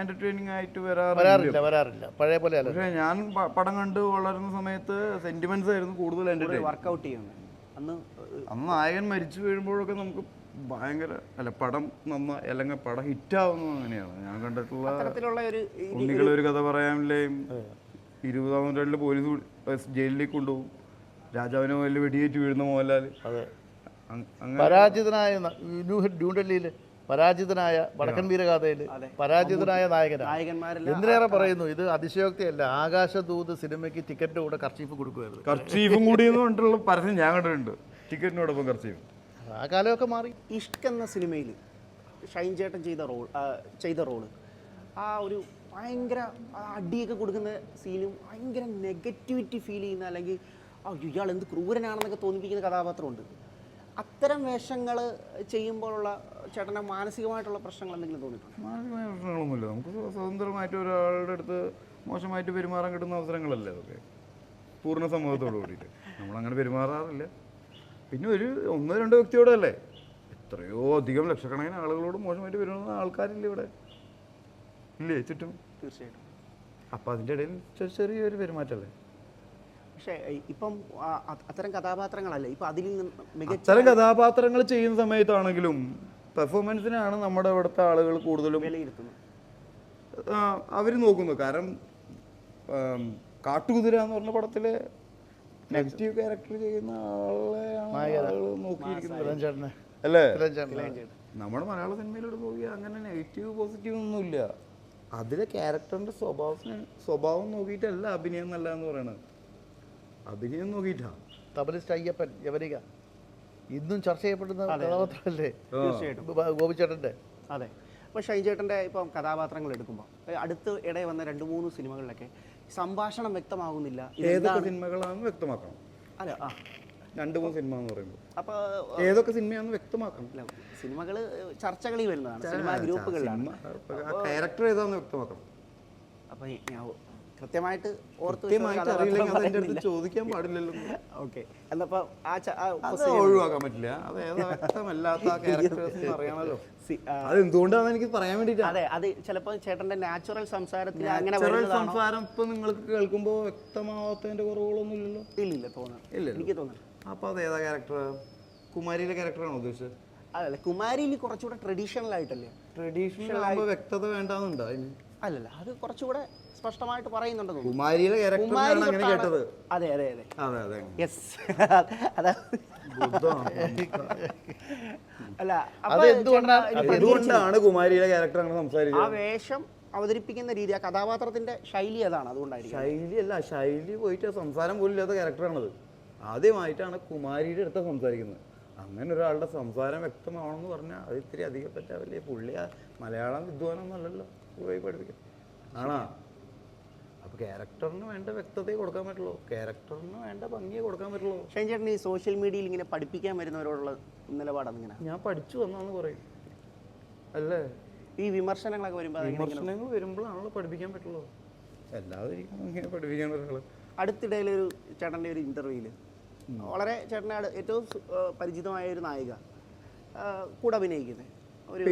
എന്റർടൈനിങ് ആയിട്ട് വരാറില്ല. വരാറില്ല പഴയ പോലെ പക്ഷേ ഞാൻ പടം കണ്ട് വളരുന്ന സമയത്ത് സെന്റിമെന്റ്സ് ആയിരുന്നു കൂടുതൽ എന്റർടൈൻ വർക്കൗട്ട് ചെയ്യുന്നത്. അന്ന് നായകൻ മരിച്ചു വീഴുമ്പോഴൊക്കെ നമുക്ക് ഭയങ്കര അല്ല പടം നന്ന അല്ലെങ്കിൽ പടം ഹിറ്റാവുന്നത് അങ്ങനെയാണ്. ഞാൻ കണ്ടിട്ടുള്ള അത്തരത്തിലുള്ള ഒരു കഥ പറയാനില്ലേയും. ഇരുപതാം നൂറ്റാണ്ടിൽ പോലീസ് ജയിലിലേക്ക് കൊണ്ടുപോകും. രാജാവിനെ വലിയ വെടിയേറ്റ് വീഴുന്ന മോഹൻലാൽ അതെ. പരാജിതനായ ന്യൂഡൽഹിയിൽ പരാജിതനായ വടക്കൻ വീരഗാഥയിൽ പരാജിതനായ നായകനാണ്. എന്തിനേറെ പറയുന്നു? ഇത് അതിശയോക്തിയല്ല. ആകാശദൂത് സിനിമയ്ക്ക് ടിക്കറ്റ് കൂടെ കർച്ചീഫ് കൊടുക്കുമായിരുന്നു. കർച്ചീഫും കൂടി പറഞ്ഞിട്ടുള്ള പരസ്യം ഞാൻ കണ്ടിട്ടുണ്ട്. ടിക്കറ്റിനോടൊപ്പം കർച്ചീഫ്. ആ കാലമൊക്കെ മാറി. ഇഷ്ക് എന്ന സിനിമയിൽ ഷൈൻ ചേട്ടൻ ചെയ്ത റോൾ ചെയ്ത റോൾ ആ ഒരു ഭയങ്കര അടിയൊക്കെ കൊടുക്കുന്ന സീനും ഭയങ്കര നെഗറ്റിവിറ്റി ഫീൽ ചെയ്യുന്ന അല്ലെങ്കിൽ ആ ഇയാൾ എന്ത് ക്രൂരനാണെന്നൊക്കെ തോന്നിപ്പിക്കുന്ന കഥാപാത്രമുണ്ട്. അത്തരം വേഷങ്ങൾ ചെയ്യുമ്പോഴുള്ള ചേട്ടന്റെ മാനസികമായിട്ടുള്ള പ്രശ്നങ്ങൾ എന്തെങ്കിലും തോന്നിയിട്ടുണ്ടോ? മാനസികമായ പ്രശ്നങ്ങളൊന്നുമില്ല. നമുക്ക് സ്വ- സ്വതന്ത്രമായിട്ട് ഒരാളുടെ അടുത്ത് മോശമായിട്ട് പെരുമാറാൻ കിട്ടുന്ന അവസരങ്ങളല്ലേ അതൊക്കെ. പൂർണ സമൂഹത്തോട് കൂടിയിട്ട്. നമ്മളങ്ങനെ പെരുമാറാറില്ല. പിന്നെ ഒരു ഒന്നോ രണ്ടോ വ്യക്തിയോടല്ലേ. എത്രയോ അധികം ലക്ഷക്കണക്കിന് ആളുകളോട് മോശമായിട്ട് പെരുമാറുന്ന ആൾക്കാരില്ല ഇവിടെ. ഇല്ലേ ചുറ്റും? തീർച്ചയായിട്ടും. അപ്പം അതിന്റെ ഇടയിൽ ചെറിയൊരു പെരുമാറ്റമല്ലേ? പക്ഷേ ഇപ്പം അത്തരം കഥാപാത്രങ്ങളല്ലേ. ഇപ്പം അതിൽ നിന്ന് മികച്ച അത്തരം കഥാപാത്രങ്ങൾ ചെയ്യുന്ന സമയത്താണെങ്കിലും പെർഫോമൻസിനാണ് നമ്മുടെ ഇവിടുത്തെ ആളുകൾ കൂടുതലും അവർ നോക്കുന്നു കാരണം കാട്ടുകുതിര എന്ന് പറഞ്ഞ പടത്തിലെ നെഗറ്റീവ് ക്യാരക്ടർ ചെയ്യുന്ന ആളെയാണ് ആളുകൾ നോക്കിയിരിക്കുന്നത്. അല്ലേ? നമ്മുടെ മലയാള സിനിമയിലോട്ട് നോക്കിയാൽ അങ്ങനെ നെഗറ്റീവ് പോസിറ്റീവ് ഒന്നുമില്ല. അതിലെ ക്യാരക്ടറിന്റെ സ്വഭാവത്തിന് സ്വഭാവം നോക്കിയിട്ടല്ല അഭിനയം നല്ല എന്ന് പറയണത്. അഭിനയം നോക്കിയിട്ടാ തബലിസ്റ്റ് അയ്യപ്പൻ യവനിക ഇന്നും ചർച്ച ചെയ്യപ്പെടുന്ന കഥാപാത്രമല്ലേ ഗോപിച്ചേട്ടന്റെ അതെ അപ്പോൾ ഷൈൻ ചേട്ടന്റെ ഇപ്പം കഥാപാത്രങ്ങൾ എടുക്കുമ്പോൾ അടുത്ത് ഇടയിൽ വന്ന രണ്ട് മൂന്ന് സിനിമകളിലൊക്കെ സംഭാഷണം വ്യക്തമാകുന്നില്ല ഏതൊക്കെ സിനിമകളാണെന്ന് വ്യക്തമാക്കണം അല്ല ആ രണ്ട് മൂന്ന് സിനിമ എന്ന് പറയുമ്പോൾ അപ്പോൾ ഏതൊക്കെ സിനിമയാണെന്ന് വ്യക്തമാക്കണം സിനിമകൾ ചർച്ചകളിൽ വരുന്നതാണ് സിനിമാ ഗ്രൂപ്പുകളിലാണ് ക്യാരക്ടർ ഏതാന്ന് വ്യക്തമാക്കണം അപ്പോൾ ഞാൻ കൃത്യമായിട്ട് ഓർത്ത് കൃത്യമായിട്ട് അറിയില്ലെങ്കിൽ അത് എന്റെ അടുത്ത് ചോദിക്കാൻ (laughs) പാടില്ലല്ലോ. ഓക്കെ എന്നപ്പോൾ ആ ച- ആ അത് ഒഴിവാക്കാൻ പറ്റില്ല. അത് ഏതാ വ്യക്തമല്ലാത്ത ക്യാരക്ടേഴ്സ് (laughs) അറിയണമല്ലോ. സി- ആ, അത് എന്തുകൊണ്ടാണെന്ന് എനിക്ക് പറയാൻ വേണ്ടിയിട്ടാണ് അതെ അത് ചിലപ്പോൾ ചേട്ടന്റെ നാച്ചുറൽ സംസാരത്തിൽ അങ്ങനെ Natural വരുന്നതാണോ? സംസാരം ഇപ്പൊ നിങ്ങൾക്ക് കേൾക്കുമ്പോൾ വ്യക്തമാവാത്തതിന്റെ കുറവുകളൊന്നും ഇല്ലല്ലോ? ഇല്ലില്ല തോന്നുന്നു ഇല്ലല്ലോ. എനിക്ക് തോന്നുന്നു അപ്പൊ അത് ഏതാ ക്യാരക്ടർ കുമാരിയിലെ ക്യാരക്ടറാണോ ഉദ്ദേശിച്ചത്? അതല്ല കുമാരിയിൽ കുറച്ചുകൂടെ ട്രഡീഷണൽ ആയിട്ടല്ലേ? ട്രഡീഷണൽ ആകുമ്പോൾ വ്യക്തത വേണ്ടാന്നുണ്ടോ അതിന്? അല്ലല്ല അത് കുറച്ചുകൂടെ സ്പഷ്ടമായിട്ട് പറയുന്നുണ്ട് അങ്ങനെ കേട്ടത്. അതെ അതെ അതെ. അതെ അതെ. യെസ് (laughs) അതാ. അല്ല എന്തുകൊണ്ടാണ് കുമാരിയുടെ ക്യാരക്ടർ അങ്ങനെ ആ വേഷം അവതരിപ്പിക്കുന്ന രീതി ആ കഥാപാത്രത്തിന്റെ ശൈലി അതാണ് അതുകൊണ്ടായിരിക്കും. ശൈലി അല്ല ശൈലി പോയിട്ട് സംസാരം പോലും ഇല്ലാത്ത ക്യാരക്ടറാണത് ആദ്യമായിട്ടാണ് കുമാരിയുടെ അടുത്ത് സംസാരിക്കുന്നത്. അങ്ങനെ ഒരാളുടെ സംസാരം വ്യക്തമാവണമെന്ന് പറഞ്ഞാൽ അത് ഇത്തിരി അധികം പറ്റാവില്ലേ പുള്ളി ആ മലയാളം വിദ്വാനൊന്നുമല്ലല്ലോ പോയി പഠിപ്പിക്കും ആണോ? അപ്പോൾ ക്യാരക്ടറിന് വേണ്ട വ്യക്തതയെ കൊടുക്കാൻ പറ്റുള്ളൂ. ക്യാരക്ടറിന് വേണ്ട ഭംഗിയെ കൊടുക്കാൻ പറ്റുള്ളൂ. ഷൈൻ ചേട്ടൻ ഈ സോഷ്യൽ മീഡിയയിൽ ഇങ്ങനെ പഠിപ്പിക്കാൻ വരുന്നവരോടുള്ള നിലപാടാണ് ഇങ്ങനെ? ഞാൻ പഠിച്ചു വന്നാന്ന് പറയും. അല്ലേ? ഈ വിമർശനങ്ങളൊക്കെ വരുമ്പോൾ വിമർശനങ്ങൾ വരുമ്പോഴാണല്ലോ പഠിപ്പിക്കാൻ പറ്റുള്ളൂ. എല്ലാവരും ഇങ്ങനെ പഠിപ്പിക്കാൻ പറ്റുള്ളൂ അടുത്തിടയിൽ ഒരു ചേട്ടന്റെ ഒരു ഇന്റർവ്യൂവിൽ വളരെ ചേട്ടനെ ഏറ്റവും പരിചിതമായ ഒരു നായിക. കൂടെ അഭിനയിക്കുന്നത് ഒരു.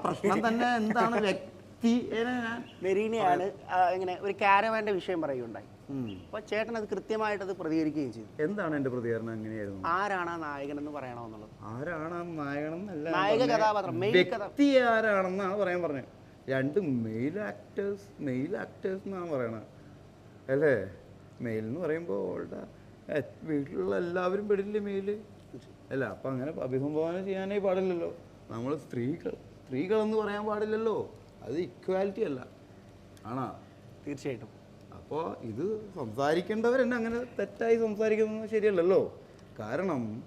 പ്രശ്നം തന്നെ എന്താണ് വ്യക്തി? ആ, ഇങ്ങനെ ഒരു കാരവാന്റെ വിഷയം പറയുകയുണ്ടായി. അപ്പൊ ചേട്ടൻ അത് കൃത്യമായിട്ട് അത് പ്രതികരിക്കുകയും ചെയ്തു. എന്താണ് എന്റെ പ്രതികരണം? എങ്ങനെയായിരുന്നു? ആരാണ് ആ നായകൻ എന്ന് പറയണമെന്നുള്ളത്. ആരാണ് നായകൻ നായക. കഥാപാത്രം, വ്യക്തി ആരാണെന്നാണ് പറയാൻ പറഞ്ഞത് രണ്ട് മെയിൽ ആക്ടേഴ്സ് മെയിൽ ആക്ടേഴ്സ് എന്നാണ് പറയണത് അല്ലേ? മെയിൽ എന്ന് പറയുമ്പോൾ എ- വീട്ടിലുള്ള എല്ലാവരും പെടില്ലേ മേൽ? അല്ല അപ്പം അങ്ങനെ അഭിസംബോധന ചെയ്യാനേ പാടില്ലല്ലോ. നമ്മൾ സ്ത്രീകൾ സ്ത്രീകളെന്ന് പറയാൻ പാടില്ലല്ലോ. അത് ഇക്വാലിറ്റി അല്ല. ആണോ? തീർച്ചയായിട്ടും. അപ്പോൾ ഇത് സംസാരിക്കേണ്ടവരെന്നെ അങ്ങനെ തെറ്റായി സംസാരിക്കുന്നത് ശരിയല്ലല്ലോ. കാരണം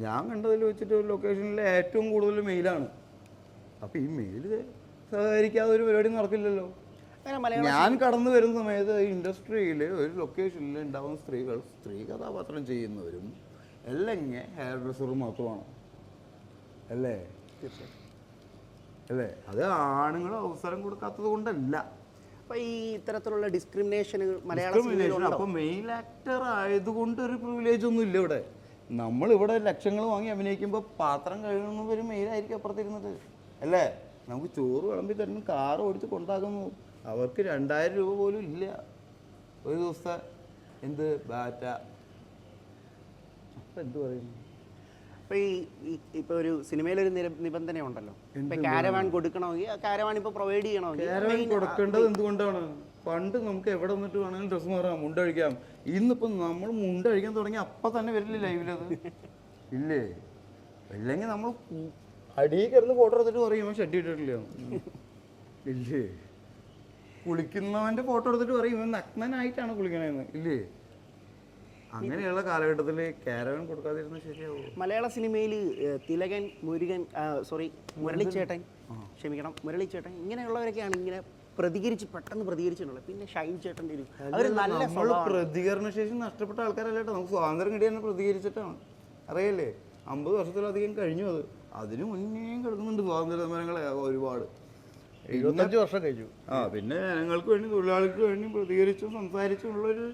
ഞാൻ കണ്ടതിൽ വെച്ചിട്ട് ഒരു ലൊക്കേഷനിൽ ഏറ്റവും കൂടുതൽ മെയിലാണ് അപ്പോൾ ഈ മെയിൽ സഹകരിക്കാതെ ഒരു പരിപാടി നടക്കില്ലല്ലോ. ഞാൻ കടന്നു വരുന്ന സമയത്ത് ഇൻഡസ്ട്രിയിൽ ഒരു ലൊക്കേഷനിൽ ഉണ്ടാവുന്ന സ്ത്രീകൾ സ്ത്രീ കഥാപാത്രം ചെയ്യുന്നവരും അല്ലെങ്കിൽ ഹെയർ ഡ്രസ്സറും മാത്രമാണ്. അല്ലേ? അല്ലേ? അത് ആണുങ്ങൾ അവസരം കൊടുക്കാത്തത് കൊണ്ടല്ല. അപ്പോൾ ഈ ഇത്തരത്തിലുള്ള ഡിസ്ക്രിമിനേഷൻ മലയാള അപ്പൊ മെയിൻ ആക്ടർ ആയതുകൊണ്ട് ഒരു പ്രിവിലേജ് ഒന്നും ഇല്ല ഇവിടെ. നമ്മൾ ഇവിടെ ലക്ഷങ്ങൾ വാങ്ങി അഭിനയിക്കുമ്പോൾ പാത്രം കഴുകുന്നവരും മെയിൻ മെയിലായിരിക്കും അപ്പുറത്തിരുന്നത്. അല്ലേ? നമുക്ക് ചോറ് വിളമ്പി തരുന്നു കാർ ഓടിച്ച് കൊണ്ടാക്കുന്നു. അവർക്ക് രണ്ടായിരം രൂപ പോലും ഇല്ല. ഒരു ദിവസത്തെ എന്ത് ബാറ്റ. അപ്പൊ എന്ത് പറയുന്നു ഇപ്പൊ ഈ ഈ- ഇപ്പൊ ഒരു സിനിമയിലൊരു നിബന്ധന ഉണ്ടല്ലോ ഇപ്പൊ കാരവാൻ കൊടുക്കണമെങ്കിൽ ആ കാരവാൻ ഇപ്പൊ പ്രൊവൈഡ് ചെയ്യണമെങ്കിൽ കാരവൻ കൊടുക്കേണ്ടത് എന്തുകൊണ്ടാണ്? പണ്ട് നമുക്ക് എവിടെ വന്നിട്ട് വേണമെങ്കിലും ഡ്രസ്സ് മാറാം മുണ്ടഴിക്കാം ഇന്നിപ്പോ നമ്മൾ മുണ്ടഴിക്കാൻ തുടങ്ങി അപ്പൊ തന്നെ വരില്ലേ ലൈവിലത് (laughs) ഇല്ലേ? അല്ലെങ്കിൽ നമ്മൾ അടിയിൽ കിടന്ന് ഫോട്ടോ എടുത്തിട്ട് പറയും ഷഡ്ഡി ഇട്ടിട്ടില്ല. (laughs) ഇല്ലേ? കുളിക്കുന്നവന്റെ ഫോട്ടോ എടുത്തിട്ട് പറയും ഇവൻ നഗ്നനായിട്ടാണ് കുളിക്കണെന്ന്. ഇല്ലേ? അങ്ങനെയുള്ള കാലഘട്ടത്തിൽ കാരവൻ കൊടുക്കാതിരുന്ന ശരിയാവും? മലയാള സിനിമയിൽ തിലകൻ മുരുകൻ സോറി മുരളിച്ചേട്ടൻ ക്ഷമിക്കണം മുരളിച്ചേട്ടൻ ഇങ്ങനെയുള്ളവരൊക്കെയാണ് ഇങ്ങനെ പ്രതികരിച്ച് പെട്ടെന്ന് പ്രതികരിച്ചിട്ടുള്ളത്. പിന്നെ ഷൈൻ ചേട്ടന്റെ ഒരു അവർ നല്ല പ്രതികരണ ശേഷി നഷ്ടപ്പെട്ട ആൾക്കാരല്ലേട്ടോ നമുക്ക് സ്വാതന്ത്ര്യം കിട്ടിയ പ്രതികരിച്ചിട്ടാണ്. അറിയല്ലേ? അമ്പത് വർഷത്തിലധികം കഴിഞ്ഞു അത്. അതിനു മുന്നേയും കിടക്കുന്നുണ്ട് സ്വാതന്ത്ര്യ സമരങ്ങളെ ഒരുപാട്. എഴുപത്തഞ്ച് വർഷം കഴിഞ്ഞു. ആ പിന്നെ ജനങ്ങൾക്ക് വേണ്ടി തൊഴിലാളികൾക്ക് വേണ്ടി പ്രതികരിച്ചും സംസാരിച്ചും ഉള്ളൊരു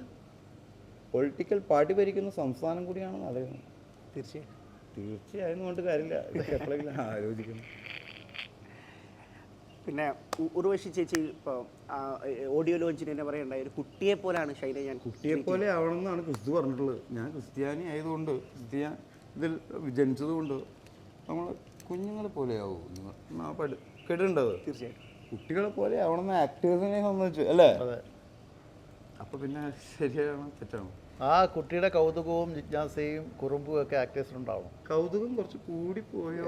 പൊളിറ്റിക്കൽ പാർട്ടി ഭരിക്കുന്ന സംസ്ഥാനം കൂടിയാണ് അറിയുന്നത് തീർച്ചയായും തീർച്ചയായും കൊണ്ട് കാര്യമില്ല എപ്പോഴെങ്കിലും ആലോചിക്കുന്നു പിന്നെ ഉർവശി ചേച്ചി ഇപ്പോൾ ഓഡിയോ ലോഞ്ചിന് തന്നെ പറയണ്ടായി ഒരു കുട്ടിയെ പോലെയാണ് ശൈല ഞാൻ കുട്ടിയെ പോലെ ആവണമെന്നാണ് ക്രിസ്തു പറഞ്ഞിട്ടുള്ളത്. ഞാൻ ക്രിസ്ത്യാനി ആയതുകൊണ്ട് ക്രിസ്ത്യാ ഇതിൽ ജനിച്ചതുകൊണ്ട് നമ്മൾ കുഞ്ഞുങ്ങളെ പോലെയാവും ആവും. കുട്ടികളെ പോലെ അവിടുന്ന് ആക്ടേഴ്സിനെ സംബന്ധിച്ചു അല്ലേ? അതെ. അപ്പൊ പിന്നെ ശരിയാണോ തെറ്റാണോ. ആ കുട്ടിയുടെ കൗതുകവും ജിജ്ഞാസയും കുറുമ്പും ഒക്കെ ആക്ടേഴ്സിനുണ്ടാവണം കൗതുകം കുറച്ച് കൂടി പോയോ?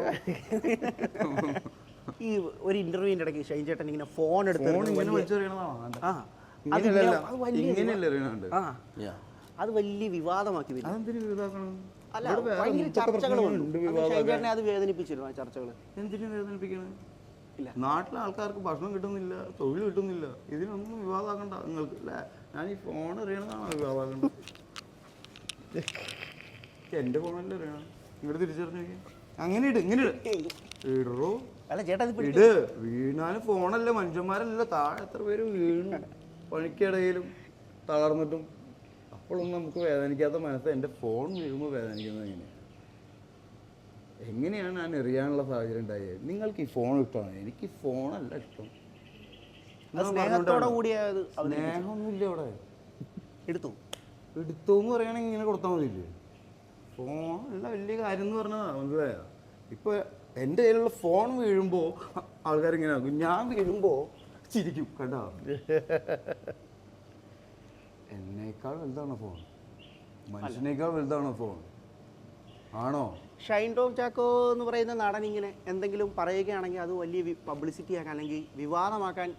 ഈ ഒരു ഇന്റർവ്യൂവിന്റെ ഇടയ്ക്ക് ഷൈൻ ചേട്ടൻ ഇങ്ങനെ ഫോൺ എടുത്ത് ഫോൺ ഇങ്ങനെ വലിയ- വലിച്ചെറിയണതാണ് ആ അത് ഇങ്ങനെ- അത് വലിയ ഇങ്ങനെയല്ല ആ. അത് വലിയ വിവാദമാക്കി വരും. അതെന്തിനു അല്ല ഭയങ്കര ഷൈൻ ചേട്ടനെ അത് വേദനിപ്പിച്ചിരുന്നു ആ ചർച്ചകൾ എന്തിനു വേദനിപ്പിക്കണത് ഇല്ല. നാട്ടിലെ ആൾക്കാർക്ക് ഭക്ഷണം കിട്ടുന്നില്ല തൊഴിൽ കിട്ടുന്നില്ല. ഇതിനൊന്നും വിവാദമാക്കണ്ട. നിങ്ങൾക്ക് അല്ലേ ഞാൻ ഈ ഫോൺ എറിയണതാണ് വിവാദമാക്കേണ്ടത്? എന്റെ ഫോണല്ലേ എറിയണം ഇങ്ങോട്ട് തിരിച്ചറിഞ്ഞു അങ്ങനെ ഇട് ഇങ്ങനെ ഇട്. ഇടറോ അല്ല ചേട്ടാ ഇട്. വീണാലും ഫോണല്ല മനുഷ്യന്മാരല്ല. താഴെ എത്ര പേര് വീണു. പണിക്കിടയിലും തളർന്നിട്ടും. അപ്പോഴൊന്നും നമുക്ക് വേദനിക്കാത്ത മനസ്സ്. എന്റെ ഫോൺ വീഴുമ്പോൾ വേദനിക്കുന്നത് എങ്ങനെയാണ് എങ്ങനെയാണ് ഞാൻ എറിയാനുള്ള സാഹചര്യം ഉണ്ടായത്? നിങ്ങൾക്ക് ഈ ഫോൺ ഇഷ്ടമാണ്? എനിക്ക് ഫോണല്ല ഇഷ്ടം. സ്നേഹത്തോടെ സ്നേഹമൊന്നുമില്ല അവിടെ എടുത്തു. എടുത്തു എന്ന് പറയുകയാണെങ്കിൽ ഇങ്ങനെ കൊടുത്താൽ മതിയില്ലേ? ഫോൺ അല്ല വലിയ കാര്യം എന്ന് പറഞ്ഞാൽ മനസ്സിലായോ? ഇപ്പൊ എന്റെ കയ്യിലുള്ള ഫോൺ വീഴുമ്പോൾ ആൾക്കാർ ഇങ്ങനെ ആക്കും. ഞാൻ വീഴുമ്പോൾ ചിരിക്കും കേട്ടോ എന്നേക്കാൾ വലുതാണോ ഫോൺ മനുഷ്യനേക്കാൾ വലുതാണോ ഫോൺ ആണോ? ഷൈൻ ടോം ചാക്കോ എന്ന് പറയുന്ന നടൻ ഇങ്ങനെ എന്തെങ്കിലും പറയുകയാണെങ്കിൽ അത് വലിയ പബ്ലിസിറ്റി ആക്കാൻ അല്ലെങ്കിൽ വിവാദമാക്കാൻ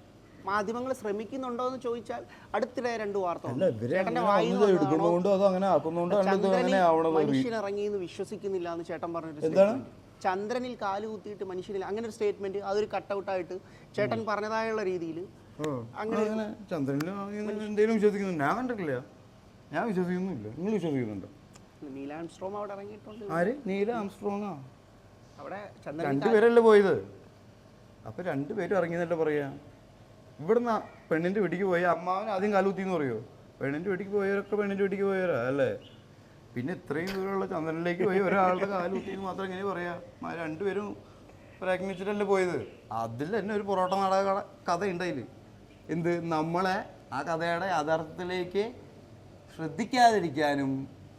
മാധ്യമങ്ങൾ ശ്രമിക്കുന്നുണ്ടോ എന്ന് ചോദിച്ചാൽ അടുത്തിടെ രണ്ട് വാർത്ത മനുഷ്യനിറങ്ങി മനുഷ്യൻ ഇറങ്ങി എന്ന് വിശ്വസിക്കുന്നില്ല എന്ന് ചേട്ടൻ പറഞ്ഞൊരു? ചന്ദ്രനിൽ കാൽ കുത്തിയിട്ട് മനുഷ്യനിൽ അങ്ങനെ ഒരു സ്റ്റേറ്റ്മെന്റ് അതൊരു കട്ടൗട്ടായിട്ട് ചേട്ടൻ പറഞ്ഞതായുള്ള രീതിയിൽ അങ്ങനെ അങ്ങനെ ചന്ദ്രനിൽ എന്തെങ്കിലും വിശ്വസിക്കുന്നു. ഞാൻ കണ്ടിട്ടില്ല. ഞാൻ വിശ്വസിക്കുന്നില്ല നിങ്ങൾ വിശ്വസിക്കുന്നുണ്ടോ? നീലാം സ്ട്രോം അവിടെ ഇറങ്ങിയിട്ടുണ്ട്. ആര്? നീല ആംസ്ട്രോങ്ങാ അവിടെ രണ്ടുപേരല്ലേ പോയത്? അപ്പൊ രണ്ടുപേരും ഇറങ്ങിയെന്നല്ലേ പറയാ. ഇവിടുന്ന് പെണ്ണിന്റെ വീട്ടിക്ക് പോയ അമ്മാവൻ ആദ്യം കാലുകുത്തി എന്ന് പറയോ? പെണ്ണിന്റെ വീട്ടിക്ക് പോയവരൊക്കെ പെണ്ണിന്റെ വീട്ടിക്ക് പോയവരാ അല്ലേ? പിന്നെ ഇത്രയും ദൂരമുള്ള ചന്ദ്രനിലേക്ക് പോയി ഒരാളുടെ കാലുകുത്തി എന്ന് മാത്രം എങ്ങനെ പറയാ? രണ്ടുപേരും പ്രയത്നിച്ചിട്ടല്ലേ പോയത്? അതിൽ തന്നെ ഒരു പൊറോട്ട നാടക കഥ ഉണ്ടതിൽ എന്ത്? നമ്മളെ ആ കഥയുടെ യാഥാർത്ഥ്യത്തിലേക്ക് ശ്രദ്ധിക്കാതിരിക്കാനും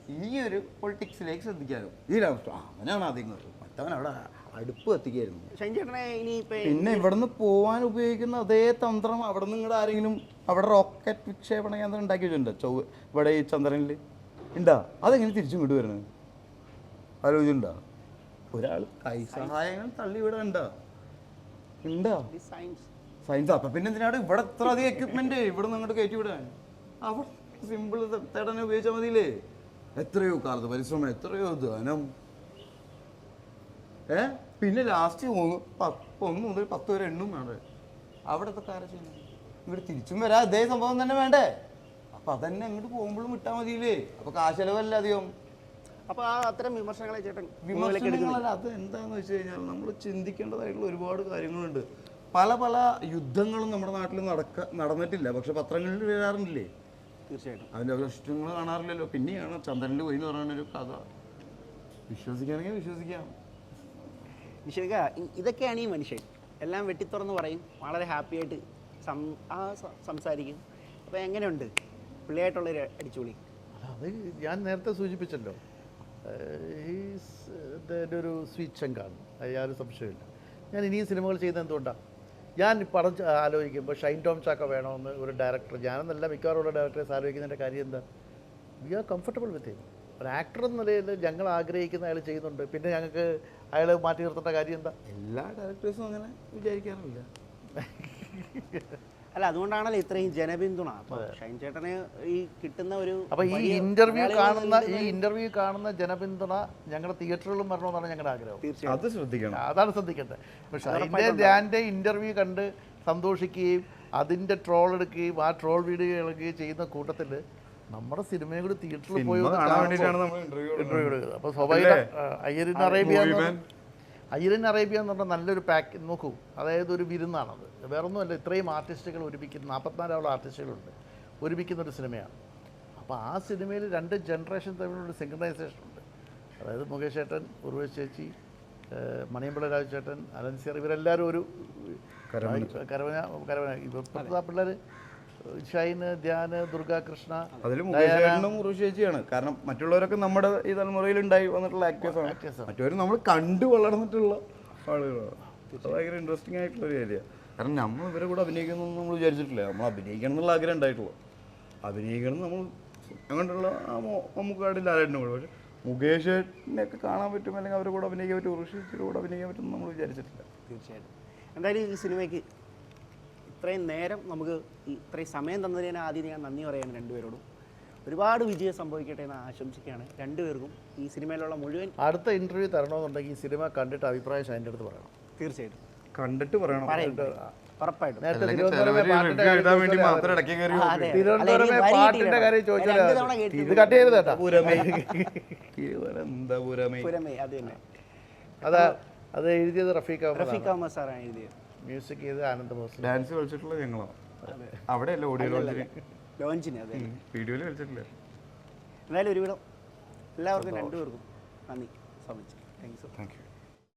ഈ ഒരു പൊളിറ്റിക്സിലേക്ക് ശ്രദ്ധിക്കാനും. ഈ അവനാണ് ആദ്യം കേട്ടത് മറ്റവൻ അവിടെ അടുപ്പ് കത്തിക്കായിരുന്നു. ചേട്ടനെ ഇനി പിന്നെ ഇവിടുന്ന് പോവാൻ ഉപയോഗിക്കുന്ന അതേ തന്ത്രം അവിടെ നിന്ന് ഇങ്ങോട്ട് ആരെങ്കിലും അവിടെ റോക്കറ്റ് വിക്ഷേപണ കേന്ദ്രം ഉണ്ടാക്കി വെച്ചിട്ടുണ്ടോ. ചൊവ്വ ഇവിടെ ഈ ചന്ദ്രനിൽ ഉണ്ടാ അതെങ്ങനെ തിരിച്ചു ഇങ്ങോട്ട് വരണത് ആലോചിച്ചുണ്ടോ ഒരാൾ കൈ സഹായങ്ങൾ തള്ളി ഇവിടെ ഉണ്ടാ ഉണ്ടാ സയൻസ് സയൻസ് അപ്പൊ പിന്നെ എന്തിനാണ് ഇവിടെ ഇത്ര അധികം എക്യുപ്മെന്റ് ഇവിടെ നിന്ന് അങ്ങോട്ട് കയറ്റി വിടാൻ. അവിടെ സിമ്പിൾ തേടനെ ഉപയോഗിച്ചാൽ മതിയില്ലേ? എത്രയോ കാലത്ത് പരിശ്രമം എത്രയോ ധനം. ഏ? പിന്നെ ലാസ്റ്റ് ഒന്ന് മുതൽ പത്ത് വരെ എണ്ണും വേണ്ടേ? അവിടത്തെ കാര്യം ചെയ്യണം ഇവിടെ തിരിച്ചും വരാ. അതേ സംഭവം തന്നെ വേണ്ടേ? അപ്പൊ അതന്നെ അങ്ങോട്ട് പോകുമ്പോഴും ഇട്ടാ മതിയില്ലേ? അപ്പൊ കാശലവല്ല അധികം? അപ്പൊ ആ അത്തരം വിമർശനങ്ങളെ ചേട്ടൻ വിമർശനങ്ങളല്ല അത് എന്താന്ന് വെച്ച് കഴിഞ്ഞാൽ നമ്മൾ ചിന്തിക്കേണ്ടതായിട്ടുള്ള ഒരുപാട് കാര്യങ്ങളുണ്ട്. പല പല യുദ്ധങ്ങളും നമ്മുടെ നാട്ടിൽ നടക്ക നടന്നിട്ടില്ല. പക്ഷെ പത്രങ്ങളിൽ വരാറുണ്ടില്ലേ തീർച്ചയായിട്ടും. അതിന്റെ അവശിഷ്ടങ്ങൾ കാണാറില്ലല്ലോ. പിന്നെയാണ് ചന്ദ്രനിൽ പോയി എന്ന് പറയുന്നൊരു കഥ. വിശ്വസിക്കുകയാണെങ്കിൽ വിശ്വസിക്കാം. നിഷേക ഇതൊക്കെയാണ് ഈ മനുഷ്യൻ. എല്ലാം വെട്ടിത്തുറന്ന് പറയും വളരെ ഹാപ്പി ആയിട്ട് സം ആ സംസാരിക്കും. അപ്പോൾ എങ്ങനെയുണ്ട്? പിള്ളേരായിട്ടുള്ളൊരു അടിച്ചുപൊളി. അത് ഞാൻ നേരത്തെ സൂചിപ്പിച്ചല്ലോ. ഈ എന്റെ ഒരു സ്വീറ്റ് ശങ്കാണ് അത് യാതൊരു സംശയമില്ല ഞാൻ ഇനിയും സിനിമകൾ ചെയ്യുന്നത് എന്തുകൊണ്ടാണ് ഞാൻ പടം ആലോചിക്കുമ്പോൾ ഷൈൻ ടോം ചാക്ക വേണമെന്ന് ഒരു ഡയറക്ടർ ഞാനെന്നല്ല മിക്കവാറുള്ള ഡയറക്ടേഴ്സ് ആലോചിക്കുന്നതിന്റെ കാര്യം എന്താ? We are comfortable with him ഒരു ആക്ടർ എന്ന നിലയിൽ ഞങ്ങൾ ആഗ്രഹിക്കുന്ന അയാൾ ചെയ്യുന്നുണ്ട്. പിന്നെ ഞങ്ങൾക്ക് അയാൾ മാറ്റി നിർത്തേണ്ട കാര്യം എന്താ? എല്ലാ ഡയറക്ടേഴ്സും അങ്ങനെ വിചാരിക്കാറില്ല. (laughs) അല്ല അതുകൊണ്ടാണല്ലോ ഇത്രയും ജനപിന്തുണ. അപ്പൊ ഷൈൻ ചേട്ടന് ഈ കിട്ടുന്ന ഒരു അപ്പൊ ഈ ഇന്റർവ്യൂ കാണുന്ന ഈ ഇന്റർവ്യൂ കാണുന്ന ജനപിന്തുണ ഞങ്ങളുടെ തിയേറ്ററുകളിലും വരണമെന്നാണ് ഞങ്ങളുടെ ആഗ്രഹം. അത് ശ്രദ്ധിക്കണം. അതാണ് ശ്രദ്ധിക്കേണ്ടത് പക്ഷെ അതിന്റെ ധ്യാന്റെ ഇന്റർവ്യൂ കണ്ട് സന്തോഷിക്കുകയും അതിന്റെ ട്രോൾ എടുക്കുകയും ആ ട്രോൾ വീഡിയോ എടുക്കുകയും ചെയ്യുന്ന കൂട്ടത്തിൽ നമ്മുടെ സിനിമയുടെ കൂടി തിയേറ്ററിൽ പോയി ഇന്റർവ്യൂ ഇന്റർവ്യൂ എടുക്കുന്നത് അപ്പോൾ സ്വാഭാവിക അയ്യരിൻ അറേബ്യ പറഞ്ഞ- അറേബ്യ എന്ന് പറഞ്ഞാൽ നല്ലൊരു പാക്ക് നോക്കൂ അതായത് ഒരു വിരുന്നാണത്. വേറൊന്നുമല്ല ഇത്രയും ആർട്ടിസ്റ്റുകൾ ഒരുമിക്കുന്ന നാൽപ്പത്തിനാലോളം ആർട്ടിസ്റ്റുകളുണ്ട് ഒരുമിക്കുന്ന ഒരു സിനിമയാണ്. അപ്പോൾ ആ സിനിമയിൽ രണ്ട് ജനറേഷൻ തമ്മിലുള്ള സിംഗണൈസേഷൻ ഉണ്ട്. അതായത് മുകേഷ് ചേട്ടൻ ഉർവേശ് ചേച്ചി മണിയമ്പിള മണിയമ്പിള്ള രാജു ചേട്ടൻ അലൻസിയർ ഇവരെല്ലാവരും ഒരു കരവന കരവന ആ പിള്ളേർ ഷൈന് ധ്യാന് ദുർഗാകൃഷ്ണ അതിൽ മുകേഷേട്ടനും ചേച്ചിയാണ്. കാരണം മറ്റുള്ളവരൊക്കെ നമ്മുടെ ഈ തലമുറയിൽ ഉണ്ടായി വന്നിട്ടുള്ള ആക്ടേഴ്സ് ആണ്. Actors മറ്റവർ നമ്മൾ കണ്ടു വളർന്നിട്ടുള്ള ആളുകളാണ്. അത് ഭയങ്കര ഇൻട്രസ്റ്റിംഗ് ആയിട്ടുള്ള ഒരു ഏരിയ കാരണം നമ്മൾ ഇവരെ കൂടെ അഭിനയിക്കുന്നു നമ്മൾ വിചാരിച്ചിട്ടില്ല. നമ്മൾ അഭിനയിക്കണം എന്നുള്ള ആഗ്രഹം ഉണ്ടായിട്ടുള്ളൂ. അഭിനയിക്കണം നമ്മൾ അങ്ങോട്ടുള്ള മമ്മൂക്കാടിൽ പക്ഷെ കൂടെ. പക്ഷേ മുകേഷേട്ടനെയൊക്കെ കാണാൻ പറ്റും അല്ലെങ്കിൽ അവരുടെ കൂടെ അഭിനയിക്കാൻ പറ്റും ഋഷിയുടെ കൂടെ അഭിനയിക്കാൻ പറ്റും നമ്മൾ വിചാരിച്ചിട്ടില്ല. തീർച്ചയായിട്ടും. എന്തായാലും ഈ സിനിമയ്ക്ക് ഇത്രയും നേരം നമുക്ക് ഇത്രയും സമയം തന്നതിന് ആദ്യം ഞാൻ നന്ദി പറയാണ് രണ്ടുപേരോടും. ഒരുപാട് വിജയം സംഭവിക്കട്ടെ എന്ന് ആശംസിക്കുകയാണ് രണ്ടുപേർക്കും. ഈ സിനിമയിലുള്ള മുഴുവൻ അടുത്ത ഇന്റർവ്യൂ തരണമെന്നുണ്ടെങ്കിൽ ഈ സിനിമ കണ്ടിട്ട് അഭിപ്രായം ഷൈന്റെ അടുത്ത് പറയണം. തീർച്ചയായിട്ടും. കണ്ടിട്ട് പറയണം. ഉറപ്പായിട്ടും. (laughs) അത്. എഴുതിയത് റഫീഖ് അഹമ്മദ് സാറാണ് എഴുതിയത്. മ്യൂസിക് ചെയ്ത് ആനന്ദ് ബോസ് ഡാൻസ് കളിച്ചിട്ടുള്ള ഞങ്ങളാണ് അവിടെയല്ല ഓഡിയോ ലോഞ്ചിന് ലോഞ്ചിന് അതെ. വീഡിയോയിൽ കളിച്ചിട്ടില്ല? എന്തായാലും ഒരുവിധം എല്ലാവർക്കും രണ്ടുപേർക്കും നന്ദി. സമ്മതിച്ചു താങ്ക് യു താങ്ക് യു